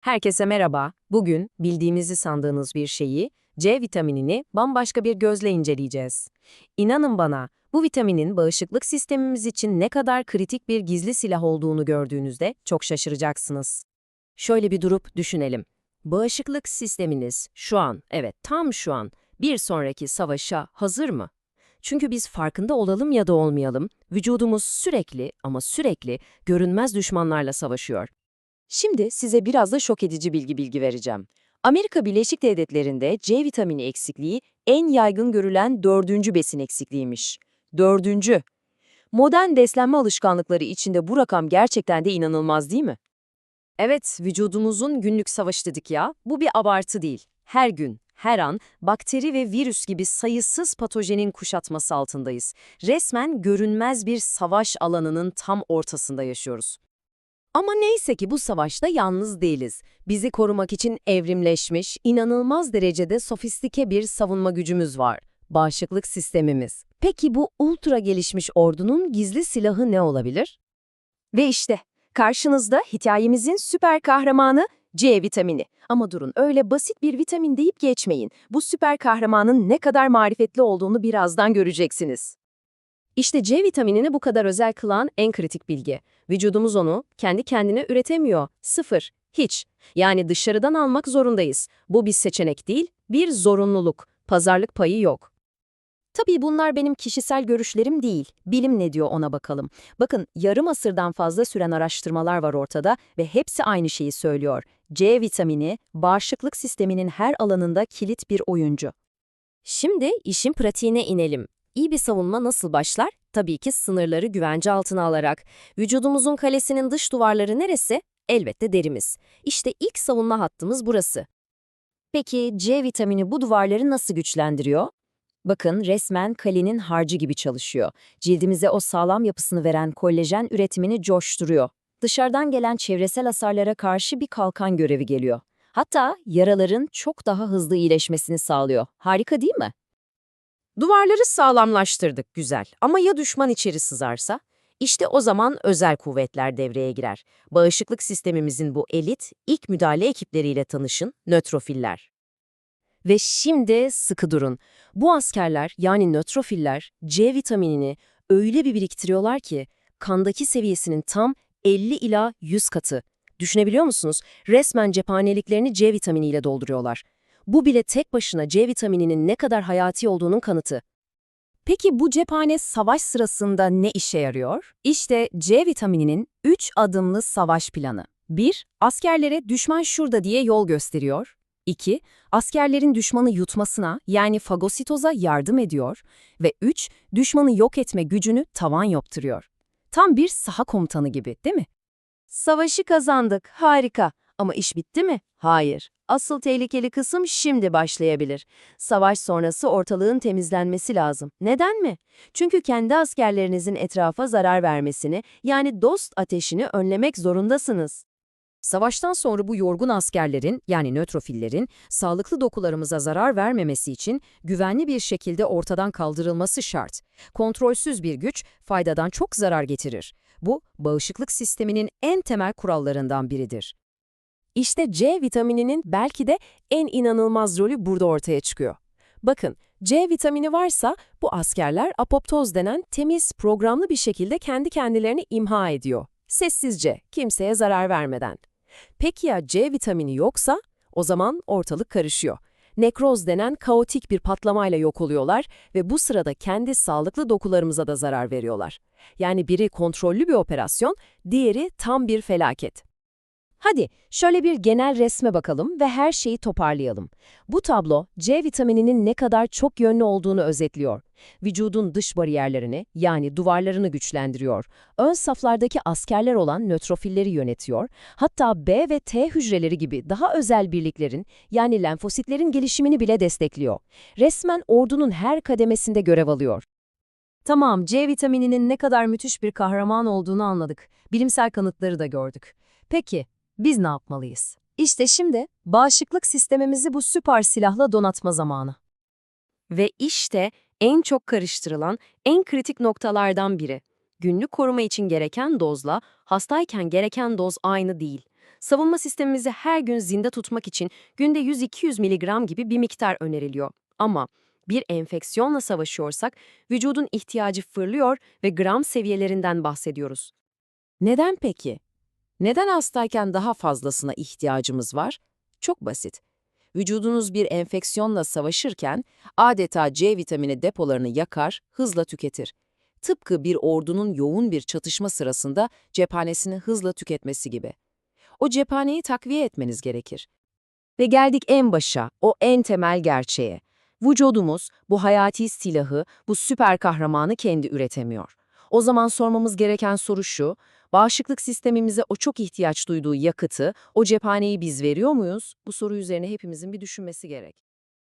Herkese merhaba. Bugün bildiğimizi sandığınız bir şeyi, C vitaminini bambaşka bir gözle inceleyeceğiz. İnanın bana, bu vitaminin bağışıklık sistemimiz için ne kadar kritik bir gizli silah olduğunu gördüğünüzde çok şaşıracaksınız. Şöyle bir durup düşünelim. Bağışıklık sisteminiz şu an, evet tam şu an, bir sonraki savaşa hazır mı? Çünkü biz farkında olalım ya da olmayalım, vücudumuz sürekli ama sürekli görünmez düşmanlarla savaşıyor. Şimdi size biraz da şok edici bilgi bilgi vereceğim. Amerika Birleşik Devletleri'nde C vitamini eksikliği en yaygın görülen dördüncü besin eksikliğiymiş. Dördüncü. Modern beslenme alışkanlıkları içinde bu rakam gerçekten de inanılmaz değil mi? Evet, vücudumuzun günlük savaşı dedik ya, bu bir abartı değil. Her gün, her an bakteri ve virüs gibi sayısız patojenin kuşatması altındayız. Resmen görünmez bir savaş alanının tam ortasında yaşıyoruz. Ama neyse ki bu savaşta yalnız değiliz. Bizi korumak için evrimleşmiş, inanılmaz derecede sofistike bir savunma gücümüz var. Bağışıklık sistemimiz. Peki bu ultra gelişmiş ordunun gizli silahı ne olabilir? Ve işte karşınızda hikayemizin süper kahramanı C vitamini. Ama durun öyle basit bir vitamin deyip geçmeyin. Bu süper kahramanın ne kadar marifetli olduğunu birazdan göreceksiniz. İşte C vitaminini bu kadar özel kılan en kritik bilgi. Vücudumuz onu kendi kendine üretemiyor. Sıfır. Hiç. Yani dışarıdan almak zorundayız. Bu bir seçenek değil, bir zorunluluk. Pazarlık payı yok. Tabii bunlar benim kişisel görüşlerim değil. Bilim ne diyor ona bakalım. Bakın yarım asırdan fazla süren araştırmalar var ortada ve hepsi aynı şeyi söylüyor. C vitamini, bağışıklık sisteminin her alanında kilit bir oyuncu. Şimdi işin pratiğine inelim. İyi bir savunma nasıl başlar? Tabii ki sınırları güvence altına alarak. Vücudumuzun kalesinin dış duvarları neresi? Elbette derimiz. İşte ilk savunma hattımız burası. Peki C vitamini bu duvarları nasıl güçlendiriyor? Bakın resmen kalenin harcı gibi çalışıyor. Cildimize o sağlam yapısını veren kollajen üretimini coşturuyor. Dışarıdan gelen çevresel hasarlara karşı bir kalkan görevi geliyor. Hatta yaraların çok daha hızlı iyileşmesini sağlıyor. Harika değil mi? Duvarları sağlamlaştırdık güzel ama ya düşman içeri sızarsa? İşte o zaman özel kuvvetler devreye girer. Bağışıklık sistemimizin bu elit, ilk müdahale ekipleriyle tanışın, nötrofiller. Ve şimdi sıkı durun. Bu askerler yani nötrofiller C vitaminini öyle bir biriktiriyorlar ki kandaki seviyesinin tam 50 ila 100 katı. Düşünebiliyor musunuz? Resmen cephaneliklerini C vitaminiyle dolduruyorlar. Bu bile tek başına C vitamininin ne kadar hayati olduğunun kanıtı. Peki bu cephane savaş sırasında ne işe yarıyor? İşte C vitamininin 3 adımlı savaş planı. 1. Askerlere düşman şurada diye yol gösteriyor. 2. Askerlerin düşmanı yutmasına yani fagositoza yardım ediyor. Ve 3. Düşmanı yok etme gücünü tavan yaptırıyor. Tam bir saha komutanı gibi değil mi? Savaşı kazandık, harika. Ama iş bitti mi? Hayır. Asıl tehlikeli kısım şimdi başlayabilir. Savaş sonrası ortalığın temizlenmesi lazım. Neden mi? Çünkü kendi askerlerinizin etrafa zarar vermesini, yani dost ateşini önlemek zorundasınız. Savaştan sonra bu yorgun askerlerin, yani nötrofillerin, sağlıklı dokularımıza zarar vermemesi için güvenli bir şekilde ortadan kaldırılması şart. Kontrolsüz bir güç faydadan çok zarar getirir. Bu, bağışıklık sisteminin en temel kurallarından biridir. İşte C vitamininin belki de en inanılmaz rolü burada ortaya çıkıyor. Bakın, C vitamini varsa bu askerler apoptoz denen temiz, programlı bir şekilde kendi kendilerini imha ediyor. Sessizce, kimseye zarar vermeden. Peki ya C vitamini yoksa? O zaman ortalık karışıyor. Nekroz denen kaotik bir patlamayla yok oluyorlar ve bu sırada kendi sağlıklı dokularımıza da zarar veriyorlar. Yani biri kontrollü bir operasyon, diğeri tam bir felaket. Hadi şöyle bir genel resme bakalım ve her şeyi toparlayalım. Bu tablo C vitamininin ne kadar çok yönlü olduğunu özetliyor. Vücudun dış bariyerlerini yani duvarlarını güçlendiriyor. Ön saflardaki askerler olan nötrofilleri yönetiyor. Hatta B ve T hücreleri gibi daha özel birliklerin yani lenfositlerin gelişimini bile destekliyor. Resmen ordunun her kademesinde görev alıyor. Tamam, C vitamininin ne kadar müthiş bir kahraman olduğunu anladık. Bilimsel kanıtları da gördük. Peki, biz ne yapmalıyız? İşte şimdi bağışıklık sistemimizi bu süper silahla donatma zamanı. Ve işte en çok karıştırılan, en kritik noktalardan biri. Günlük koruma için gereken dozla hastayken gereken doz aynı değil. savunma sistemimizi her gün zinde tutmak için günde 100-200 miligram gibi bir miktar öneriliyor. Ama bir enfeksiyonla savaşıyorsak vücudun ihtiyacı fırlıyor ve gram seviyelerinden bahsediyoruz. Neden peki? Neden hastayken daha fazlasına ihtiyacımız var? Çok basit. Vücudunuz bir enfeksiyonla savaşırken adeta C vitamini depolarını yakar, hızla tüketir. Tıpkı bir ordunun yoğun bir çatışma sırasında cephanesini hızla tüketmesi gibi. O cephaneyi takviye etmeniz gerekir. Ve geldik en başa, o en temel gerçeğe. Vücudumuz bu hayati silahı, bu süper kahramanı kendi üretemiyor. O zaman sormamız gereken soru şu, bağışıklık sistemimize o çok ihtiyaç duyduğu yakıtı, o cephaneyi biz veriyor muyuz? Bu soru üzerine hepimizin bir düşünmesi gerek.